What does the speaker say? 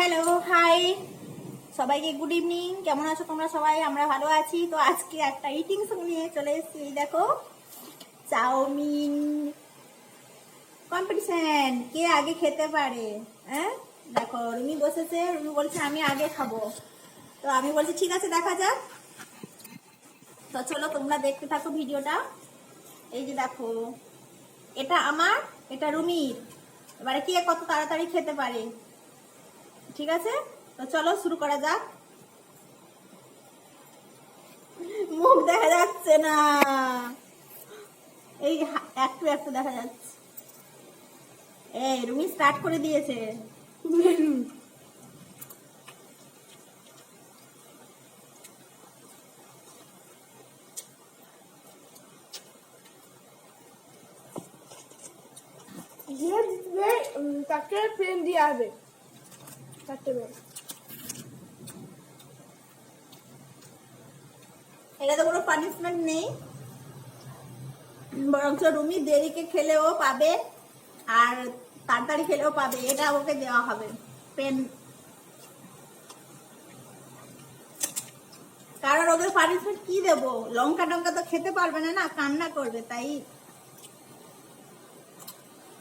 Hello hi সবাইকে good evening কেমন আছো তোমরা সবাই? আমরা ভালো আছি। তো আজকে একটা ইটিং নিয়ে চলে এসেছি দেখো। চাউমিন কম্পিটিশন কে আগে খেতে পারে? হ্যাঁ? দেখো, রুমি বসেছে। রুমি বলছে, আমি আগে খাব। তো আমি বলছি, ঠিক আছে, দেখা যাক। তো চলো, তোমরা দেখতে থাকো ভিডিওটা। এই যে দেখো, এটা আমার, এটা রুমির। এবারে কে কত তাড়াতাড়ি খেতে পারে? ঠিক আছে? তো চলো শুরু করা যাক। মুখ দেখা যাচ্ছে না। এই একটু একটু দেখা যাচ্ছে। এই, রুমি স্টার্ট করে দিয়েছে। তাকে পেন দিয়ে আসবে। কোনো পানিশমেন্ট নেই। বরঞ্চ রুমি দেরিকে খেলেও পাবে আর তাড়াতাড়ি খেলেও পাবে। এটা ওকে দেওয়া হবে। পেন কারণ ওদের পানিশমেন্ট কি দেবো? লঙ্কা টঙ্কা তো খেতে পারবে না না, কান্না করবে, তাই